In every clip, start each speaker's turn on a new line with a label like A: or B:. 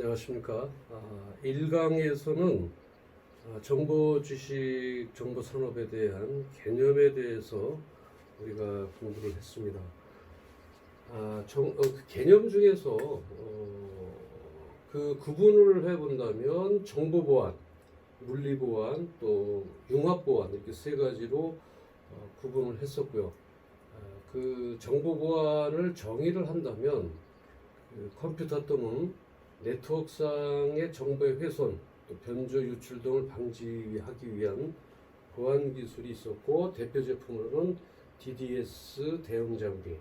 A: 안녕하십니까. 아, 1강에서는 아, 정보 주식, 정보 산업에 대한 개념에 대해서 우리가 공부를 했습니다. 아, 정, 어, 그 개념 중에서 어, 그 구분을 해본다면 정보 보안, 물리 보안, 또 융합 보안 이렇게 세 가지로 어, 구분을 했었고요. 아, 그 정보 보안을 정의를 한다면 그 컴퓨터 또는 네트워크상의 정보의 훼손, 또 변조 유출 등을 방지하기 위한 보안 기술이 있었고 대표 제품으로는 DDS 대응 장비,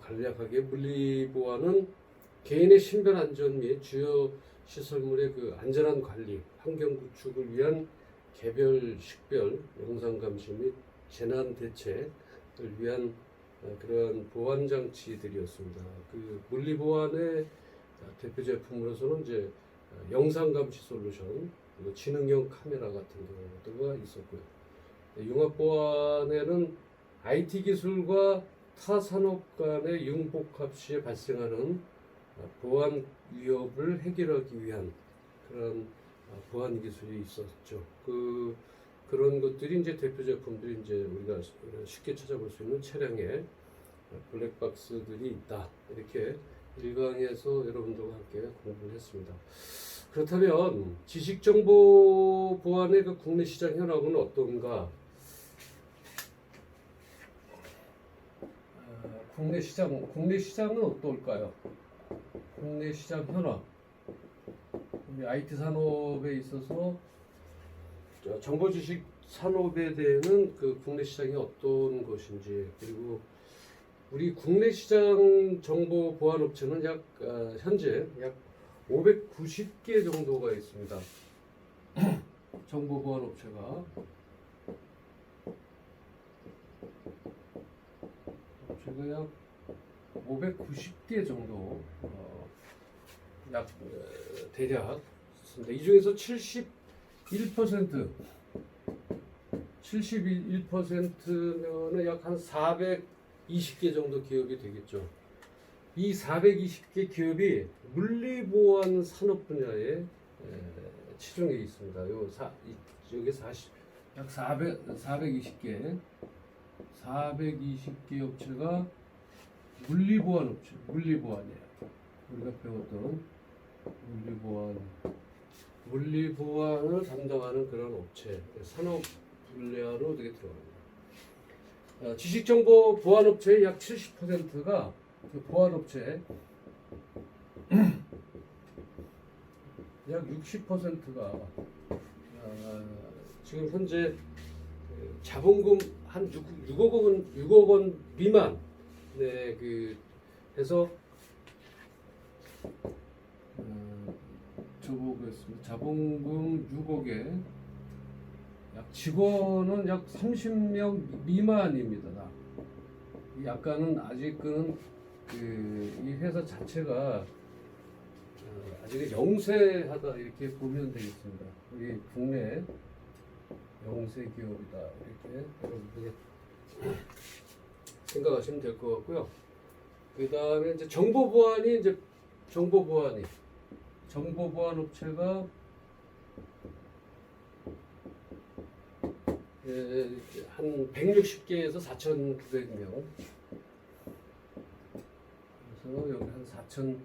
A: 간략하게 물리 보안은 개인의 신변 안전 및 주요 시설물의 그 안전한 관리, 환경 구축을 위한 개별, 식별, 영상 감시 및 재난 대책을 위한 어, 그러한 보안 장치들이었습니다. 그 물리 보안의 대표 제품으로서는 이제 어, 영상 감시 솔루션, 그리고 지능형 카메라 같은 경우가 있었고요. 네, 융합 보안에는 IT 기술과 타 산업 간의 융복합 시에 발생하는 어, 보안 위협을 해결하기 위한 그런 어, 보안 기술이 있었죠. 그 그런 것들이 이제 대표 제품들이 이제 우리가 쉽게 찾아볼 수 있는 차량에 블랙박스들이 있다. 이렇게 일강에서 여러분들과 함께 공부를 했습니다. 그렇다면 지식정보 보안의 그 국내 시장 현황은 어떤가? 아, 국내 시장, 국내 시장은 어떨까요? 국내 시장 현황. 우리 IT 산업에 있어서 저 정보 지식 산업에 대해는 그 국내 시장이 어떤 것인지 그리고 우리 국내 시장 정보 보안 업체는 약 어, 현재 약 590개 정도가 있습니다. 정보 보안 업체가 업체가 약 590개 정도 어, 약 어, 대략 있습니다. 이 중에서 71% 71%면은 약 한 420개 정도 기업이 되겠죠. 이 420개 기업이 물리보안 산업 분야에 에, 치중해 있습니다. 요 사, 이, 여기 40, 약 400, 420개, 420개 업체가 물리보안 업체, 물리보안이에요. 우리가 배웠던 물리보안, 물리보안을 담당하는 그런 업체, 산업 분야로 되게 들어갑니다. 어, 지식정보 보안업체의 약 70%가 그 보안업체 약 60%가 어, 지금 현재 그 자본금 한 6, 6억 원 6억 원 미만 네 그 해서 어, 저보겠습니다. 자본금 6억에 약 직원은 약 30명 미만입니다. 약간은 아직은 그 이 회사 자체가 어, 아직 영세하다 이렇게 보면 되겠습니다. 우리 국내 영세 기업이다 이렇게 여러분들이 생각하시면 될 것 같고요. 그 다음에 이제 정보 보안이 이제 정보 보안이 정보 보안 업체가 한 160개에서 4,900명. 그래서 여기 한 4,000,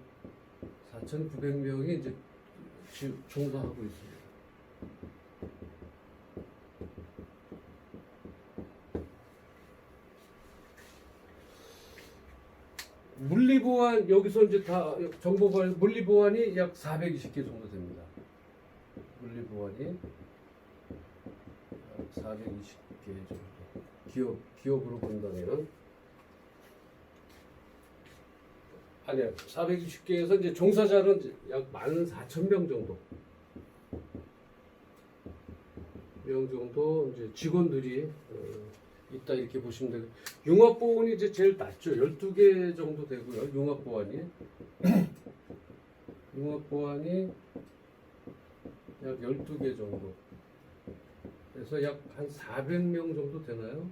A: 4,900명이 이제 지- 종사하고 있습니다. 물리보안 여기서 이제 다 정보보안 물리보안이 약 420개 정도 됩니다. 물리보안이 420개 정도. 기업 기업으로 본다면 아니야 420개에서 이제 종사자는 약 14,000명 정도. 명 정도 이제 직원들이 어, 있다 이렇게 보시면 되고 융합보안이 이제 제일 낮죠. 12개 정도 되고요 융합보안이. 융합보안이 약 12개 정도 그래서 약 한 400명 정도 되나요?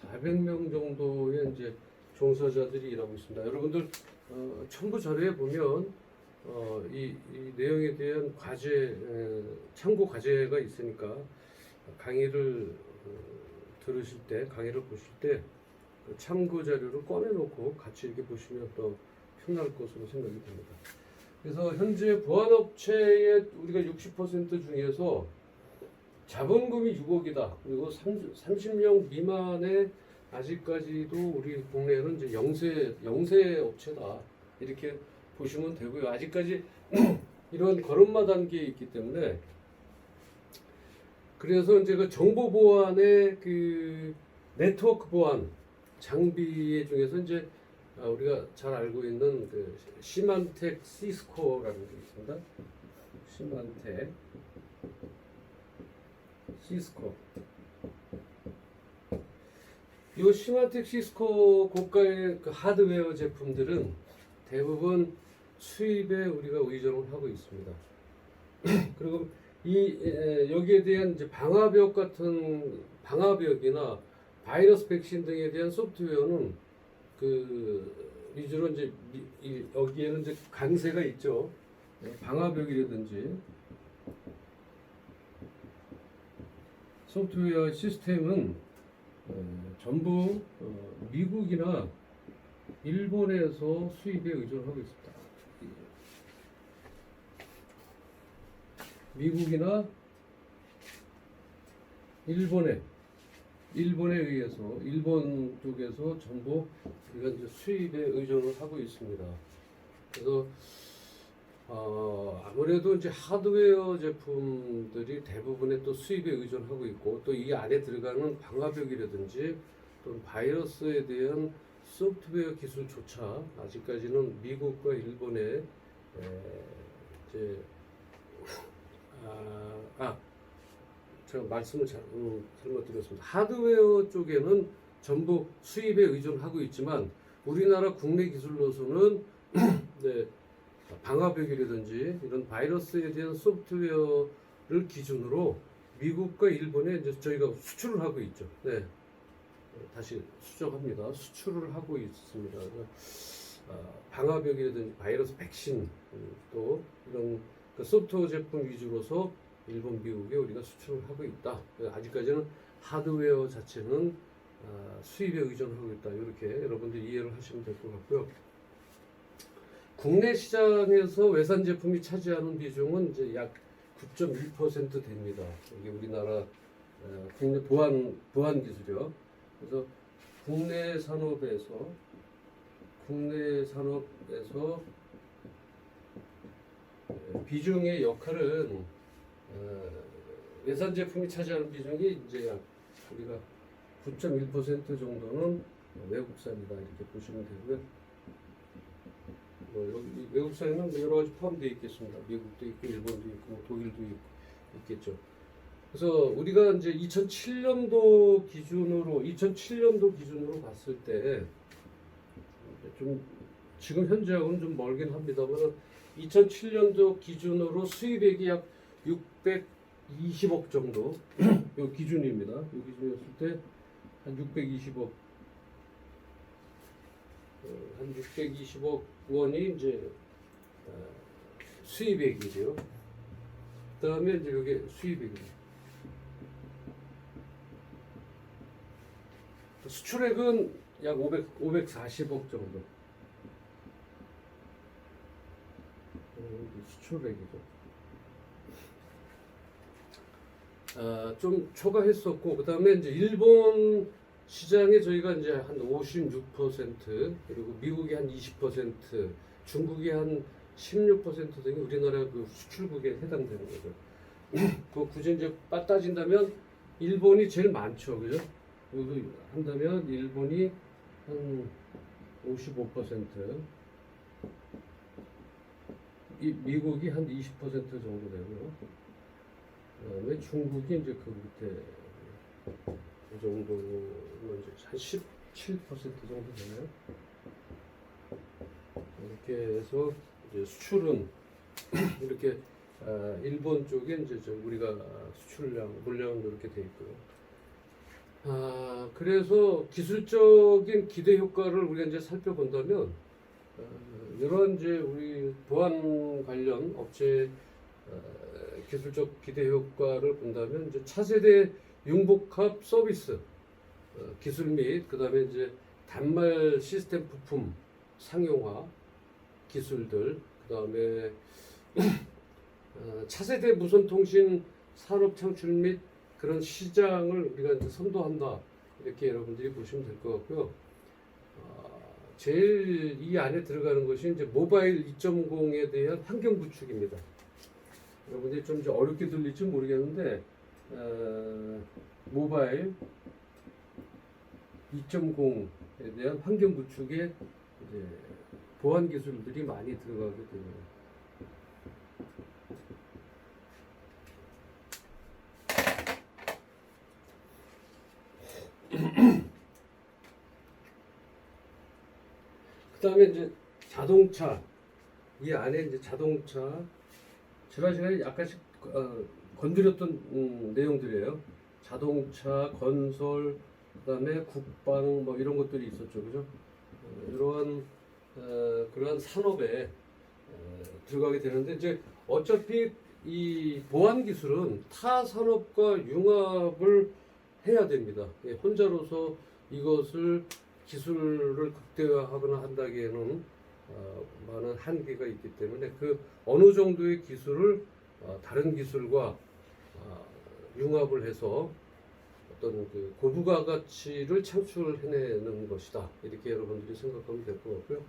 A: 400명 정도의 이제 종사자들이 일하고 있습니다. 여러분들 어, 첨부 자료에 보면 어, 이, 이 내용에 대한 과제, 에, 참고 과제가 있으니까 강의를 어, 들으실 때, 강의를 보실 때그 참고 자료를 꺼내놓고 같이 이렇게 보시면 또 편할 것으로 생각이 됩니다. 그래서 현재 보안업체의 우리가 60% 중에서 자본금이 6억이다. 그리고 30, 30명 미만의 아직까지도 우리 국내에는 이제 영세 영세 업체다 이렇게 보시면 되고요. 아직까지 이런 걸음마 단계에 있기 때문에 그래서 이제 그 정보 보안의 그 네트워크 보안 장비 중에서 이제 아, 우리가 잘 알고 있는 그 시만텍 시스코라는 게 있습니다. 시만텍 시스코. 이 시만텍 시스코 고가의 그 하드웨어 제품들은 대부분 수입에 우리가 의존을 하고 있습니다. 그리고 이 에, 여기에 대한 이제 방화벽 같은 방화벽이나 바이러스 백신 등에 대한 소프트웨어는 그 위주로 이제 미- 이- 여기에는 이제 강세가 있죠. 네, 방화벽이라든지 소프트웨어 시스템은 어, 전부 어, 미국이나 일본에서 수입에 의존하고 있습니다. 미국이나 일본에 일본에 의해서 일본 쪽에서 전부 우리가 이제 수입에 의존을 하고 있습니다. 그래서 어, 아무래도 이제 하드웨어 제품들이 대부분의 또 수입에 의존하고 있고 또 이 안에 들어가는 방화벽이라든지 또 바이러스에 대한 소프트웨어 기술조차 아직까지는 미국과 일본에 에, 이제 아, 아 제가 말씀을 잘, 음, 잘못드렸습니다. 하드웨어 쪽에는 전부 수입에 의존하고 있지만 우리나라 국내 기술로서는 네, 방화벽이라든지 이런 바이러스에 대한 소프트웨어를 기준으로 미국과 일본에 이제 저희가 수출을 하고 있죠. 네. 다시 수정합니다. 수출을 하고 있습니다. 어, 방화벽이라든지 바이러스 백신 음, 또 이런 그 소프트웨어 제품 위주로서 일본, 미국에 우리가 수출을 하고 있다. 아직까지는 하드웨어 자체는 아, 수입에 의존하고 있다. 이렇게 여러분들 이해를 하시면 될 것 같고요. 국내 시장에서 외산 제품이 차지하는 비중은 이제 약 9.1% 됩니다. 이게 우리나라 어, 국내 보안 보안 기술이요. 그래서 국내 산업에서 국내 산업에서 어, 비중의 역할은 어, 외산 제품이 차지하는 비중이 이제 약 우리가 9.1% 정도는 외국산이다 이렇게 보시면 되고요. 뭐뭐 여러 가지 포함되어 있겠습니다. 미국도 있고 일본도 있고 뭐 독일도 있고 있겠죠. 그래서 우리가 이제 2007년도 기준으로 2007년도 기준으로 봤을 때 좀 지금 현재하고는 좀 멀긴 합니다만 2007년도 기준으로 수입액이 약 620억 정도 요 기준입니다. 요 기준이었을 때 한 620억 어, 한 620억 원이 이제 어, 수입액이죠. 그 다음에 이제 여기 수입액이죠. 수출액은 약 500, 540억 정도. 어, 수출액이죠. 아, 좀 초과했었고 그 다음에 이제 일본 시장에 저희가 이제 한 56% 그리고 미국이 한 20% 중국이 한 16% 등이 우리나라 그 수출국에 해당되는 거죠. 그 굳이 이제 빠 따진다면 일본이 제일 많죠, 그죠? 한다면 일본이 한 55%, 이 미국이 한 20% 정도 되고요. 그다음에 중국이 이제 그 밑에 그 정도는 이제 한 17% 정도 되나요? 이렇게 해서 이제 수출은 이렇게 아, 일본 쪽에 이제 저 우리가 수출량 물량은 이렇게 돼 있고요. 아 그래서 기술적인 기대 효과를 우리가 이제 살펴본다면 어, 이런 이제 우리 보안 관련 업체 어, 기술적 기대 효과를 본다면 이제 차세대 융복합 서비스 어, 기술 및 그다음에 이제 단말 시스템 부품 상용화 기술들 그다음에 어, 차세대 무선 통신 산업 창출 및 그런 시장을 우리가 이제 선도한다 이렇게 여러분들이 보시면 될 것 같고요. 어, 제일 이 안에 들어가는 것이 이제 모바일 2.0에 대한 환경 구축입니다. 여러분들이 좀 어렵게 들릴지 모르겠는데 어, 모바일 2.0에 대한 환경 구축에 이제 보안 기술들이 많이 들어가게 됩니다. 그 다음에 이제 자동차 이 안에 이제 자동차 지난 시간에 약간씩 어, 건드렸던 음, 내용들이에요. 자동차, 건설, 그다음에 국방 뭐 이런 것들이 있었죠, 그죠? 어, 이러한 어, 그러한 산업에 어, 들어가게 되는데 이제 어차피 이 보안 기술은 타 산업과 융합을 해야 됩니다. 예, 혼자로서 이것을 기술을 극대화하거나 한다기에는 어, 많은 한계가 있기 때문에 그 어느 정도의 기술을 어, 다른 기술과 어, 융합을 해서 어떤 그 고부가 가치를 창출해내는 것이다 이렇게 여러분들이 생각하면 될 것 같고요.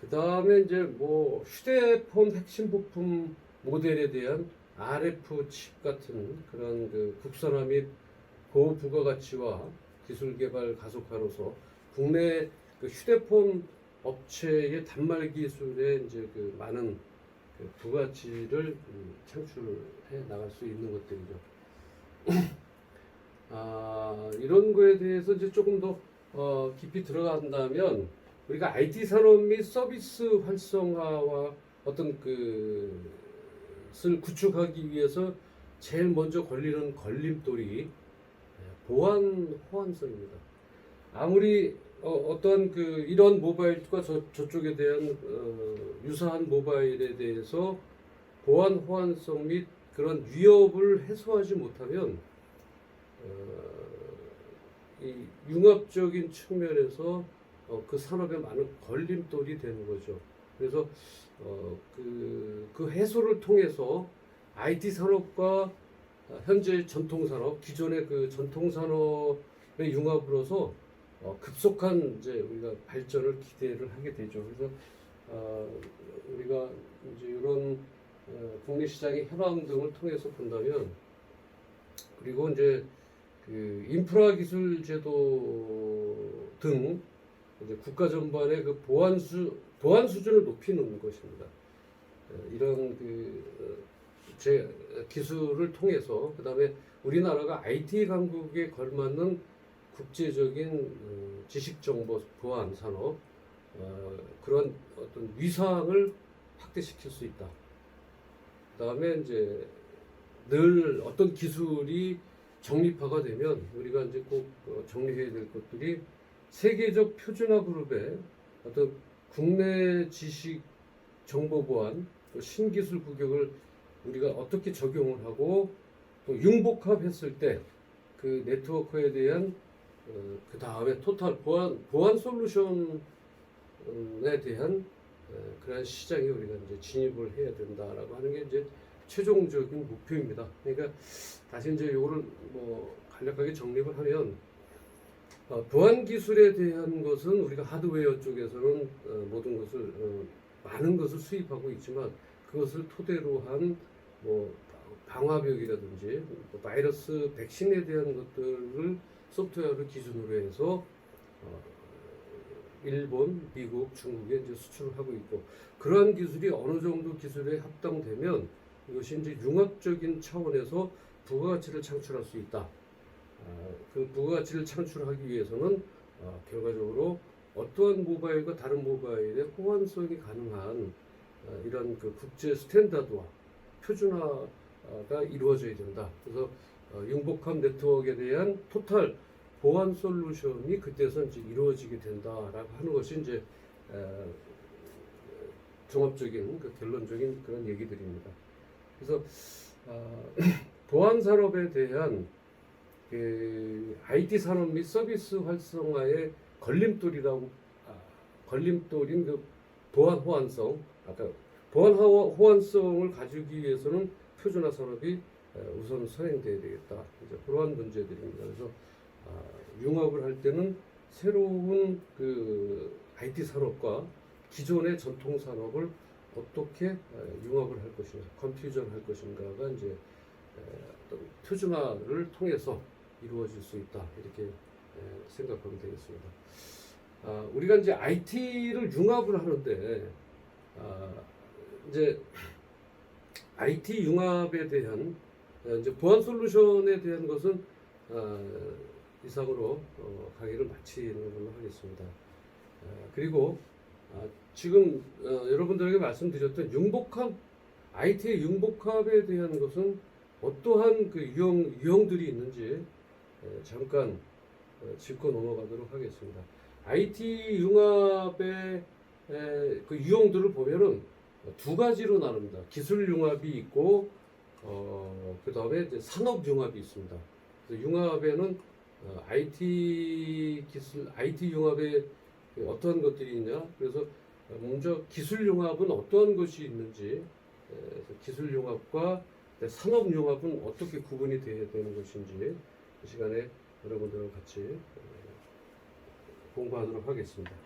A: 그 다음에 이제 뭐 휴대폰 핵심 부품 모델에 대한 RF 칩 같은 그런 그 국산화 및 고부가가치와 기술 개발 가속화로서 국내 그 휴대폰 업체의 단말 기술에 이제 그 많은 그 부가치를 음, 창출해 나갈 수 있는 것들이죠. 아, 이런 거에 대해서 이제 조금 더 어, 깊이 들어간다면 우리가 IT 산업 및 서비스 활성화와 어떤 그을 구축하기 위해서 제일 먼저 걸리는 걸림돌이 예, 보안 호환성입니다. 아무리 어, 떠한그 이런 모바일과 저, 저쪽에 대한 어, 유사한 모바일에 대해서 보안 호환성 및 그런 위협을 해소하지 못하면 어, 이 융합적인 측면에서 어, 그 산업에 많은 걸림돌이 되는 거죠. 그래서 어, 그, 그 해소를 통해서 IT 산업과 현재 전통 산업, 기존의 그 전통 산업의 융합으로서 어, 급속한 이제 우리가 발전을 기대를 하게 되죠. 그래서 어, 우리가 이제 이런 어, 국내 시장의 현황 등을 통해서 본다면 그리고 이제 그 인프라 기술 제도 등 이제 국가 전반의 그 보안 수 보안 수준을 높이는 것입니다. 어, 이런 그 제 기술을 통해서 그다음에 우리나라가 IT 강국에 걸맞는 국제적인 어, 지식 정보 보안 산업 어, 그런 어떤 위상을 확대시킬 수 있다. 그다음에 이제 늘 어떤 기술이 정립화가 되면 우리가 이제 꼭 어, 정리해야 될 것들이 세계적 표준화 그룹의 어떤 국내 지식 정보 보안 또 신기술 구격을 우리가 어떻게 적용을 하고 또 융복합했을 때 그 네트워크에 대한 어, 그 다음에 토탈 보안 보안 솔루션에 대한 어, 그런 시장에 우리가 이제 진입을 해야 된다라고 하는 게 이제 최종적인 목표입니다. 그러니까 다시 이제 요거를 뭐 간략하게 정립을 하면 어, 보안 기술에 대한 것은 우리가 하드웨어 쪽에서는 어, 모든 것을 어, 많은 것을 수입하고 있지만 그것을 토대로 한뭐 방화벽이라든지 뭐 바이러스 백신에 대한 것들을 소프트웨어를 기준으로 해서 어, 일본, 미국, 중국에 이제 수출을 하고 있고 그러한 기술이 어느 정도 기술에 합당되면 이것이 이제 융합적인 차원에서 부가가치를 창출할 수 있다. 아, 그 부가가치를 창출하기 위해서는 어, 결과적으로 어떠한 모바일과 다른 모바일의 호환성이 가능한 어, 이런 그 국제 스탠다드와 표준화가 이루어져야 된다. 그래서 어, 융복합 네트워크에 대한 토탈 보안 솔루션이 그때서 이제 이루어지게 된다라고 하는 것이 이제 에, 종합적인 그 결론적인 그런 얘기들입니다. 그래서 아, 보안 산업에 대한 그 IT 산업 및 서비스 활성화의 걸림돌이라고 아, 걸림돌인 그 보안 호환성 아까 보안 호- 호환성을 가지기 위해서는 표준화 산업이 에, 우선 선행돼야 되겠다. 이제 그러한 문제들입니다. 그래서 아, 융합을 할 때는 새로운 그 IT 산업과 기존의 전통 산업을 어떻게 에, 융합을 할 것인가, 컨퓨전 할 것인가가 이제 에, 어떤 표준화를 통해서 이루어질 수 있다 이렇게 에, 생각하면 되겠습니다. 아, 우리가 이제 IT를 융합을 하는데 아, 이제 IT 융합에 대한 어, 이제 보안 솔루션에 대한 것은 아, 이상으로 어, 강의를 마치는 걸로 하겠습니다. 아, 그리고 아, 지금 어, 여러분들에게 말씀드렸던 융복합 IT의 융복합에 대한 것은 어떠한 그 유형 유형들이 있는지 에, 잠깐 어, 짚고 넘어가도록 하겠습니다. IT 융합의 에, 그 유형들을 보면은 두 가지로 나눕니다. 기술 융합이 있고 어, 그 다음에 이제 산업 융합이 있습니다. 그래서 융합에는 어, IT 기술, IT 융합에 어떠한 것들이 있냐? 그래서 먼저 기술 융합은 어떠한 것이 있는지, 기술 융합과 산업 융합은 어떻게 구분이 되어야 되는 것인지 이 시간에 여러분들과 같이 에, 공부하도록 하겠습니다.